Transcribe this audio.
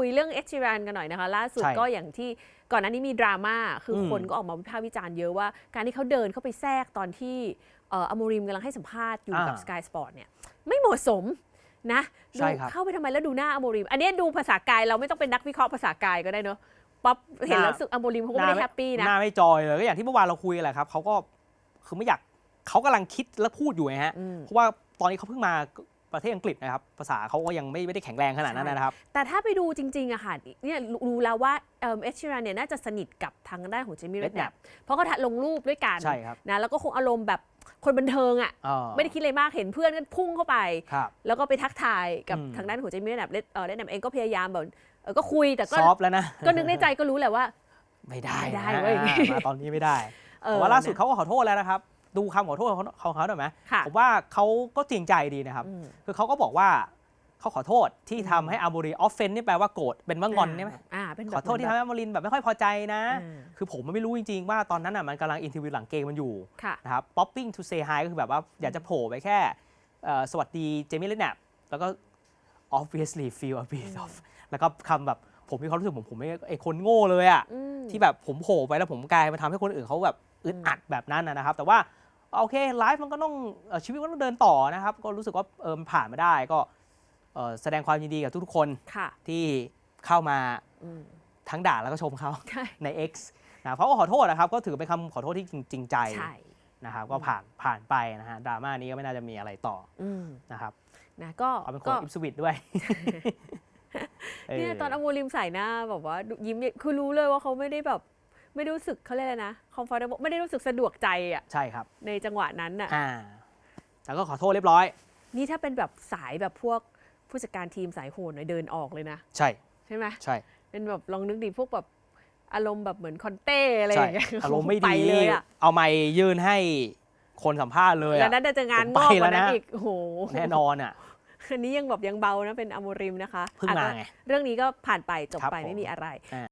คุยเรื่องเอช r รันกันหน่อยนะคะ ล่าสุดใช่ก็อย่างที่ก่อนหน้านี้มีดราม่าคืออม คนก็ออกมาวิพากษ์วิจารณ์เยอะว่า การที่เขาเดินเข้าไปแทรกตอนที่เอ่ออโมริมกำลังให้สัมภาษณ์อยู่กับ อ่า Sky Sport เนี่ยไม่เหมาะสมนะใช่ดูครับ เข้าไปทำไมแล้วดูหน้าอโมริม อันนี้ดูภาษากายเราไม่ต้องเป็นนักวิเคราะห์ภาษากายก็ได้เนอะป๊อปเห็นแล้วรู้สึกอโมริมเขาก็ไม่ได้แฮปปี้นะ หน้าไม่จอยเลยก็อย่างที่เมื่อวานเราคุยกันแหละครับเขาก็คือไม่อยากเขากำลังคิดและพูดอยู่ไงฮะอืม เพราะว่าตอนนี้เขาเพิ่งมา ประเทศอังกฤษนะครับ ภาษาเขาก็ยังไม่ไม่ได้แข็งแรงขนาดนั้นนะครับ แต่ถ้าไปดูจริงๆอะค่ะเนี่ยรู้แล้วว่าเอช r รันเนี่ยน่าจะสนิทกับทางด้านของเจมี่เรดแน Redknapp ปเพราะเขาลงรูปด้วยกันใช่ครับนะแล้วก็คงอารมณ์แบบคนบันเทิงอะอ่าไม่ได้คิดอะไรมากเห็นเพื่อนกันพุ่งเข้าไปครับแล้วก็ไปทักทายกับอืมทางด้านของเจมี่เรดแนปเออเรดแนปเองก็พยายามแบบเออก็คุยแต่ก็ซอฟต์แล้วนะก็นึกในใจก็รู้แหละว่า ไม่ได้ไม่ได้นะเว้ยอ่ามาตอนนี้ไม่ได้เออแต่ว่าล่าสุดนะเขาก็ขอโทษแล้วนะครับ ดูคำขอโทษของเขาของเขาหน่อยไหมค่ะผมว่าเขาก็จริงใจดีนะครับอืมคือเขาก็บอกว่าเขาขอโทษที่ทำให้อาบูรีออฟเฟนนี่แปลว่าโกรธเป็นว่างอนใช่ไหมอ่าเป็นแบบขอโทษที่ทำให้อาบูรินแบบไม่ค่อยพอใจนะอ่าคือผมไม่รู้จริง ๆ ว่าตอนนั้นอะมันกำลังอินเทอร์วิวหลังเกมมันอยู่ค่ะนะครับ popping to say hi ก็คือแบบว่าอยากจะโผล่ไปแค่เอ่อสวัสดีเจมี่เลนแนปแล้วก็ obviously feel a bit of แล้วก็คำแบบผมมีความรู้สึกผมผมไม่ไอคนโง่เลยอะอืมที่แบบผมโผล่ไปแล้วผมกลายมาทำให้คนอื่นเขาแบบอึดอัดแบบนั้นนะนะครับ แต่ว่า โอเคไลฟ์มันก็ต้องเอ่อชีวิตมันต้องเดินต่อนะครับ ก็รู้สึกว่าเออมันผ่านมาได้ก็เอ่อแสดงความยินดีกับทุกๆคนค่ะที่เข้ามาอืมทั้งด่าแล้วก็ชมเขาใช่ใน X นะเขาก็ขอโทษนะครับ ก็ถือเป็นคำขอโทษที่จริงจริงใจใช่นะครับก็ผ่านผ่านไปนะฮะดราม่านี้ก็ไม่น่าจะมีอะไรต่ออืมนะครับนะก็เขาเป็นคก็นอิปสวิตด้วยเนี่ยตอนอโมริมใส่หน้าแบบว่าดูยิ้มเนี่ยคือรู้เลยว่าเขาไม่ได้แบบ ไม่ได้รู้สึกเขาเรียกอะไรนะ comfortable ไม่ได้รู้สึกสะดวกใจอะใช่ครับ ในจังหวะนั้นน่ะอ่า แต่ก็ขอโทษเรียบร้อย นี่ถ้าเป็นแบบสายแบบพวกผู้จัดการทีมสายโหนเนี่ยเดินออกเลยนะ ใช่ ใช่ไหมใช่ เป็นแบบลองนึกดิพวกแบบอารมณ์แบบเหมือนคอนเต้อะไรอใช่ย่างเงี้ยอารมณ์ไม่ปดี เลยอะเอาไม้ยื่นให้คนสัมภาษณ์เลยแล้วอะนั้นจะงานผมงไปอกกว่าแล้วนั้นนะอีกโอ้โหแน่นอนอะอันนี้ยังแบบยังเบานะเป็นอโมริมนะคะ เพิ่งอะมาก็ไงเรื่องนี้ก็ผ่านไปจบครับไปผมไม่มีอะไรอ่า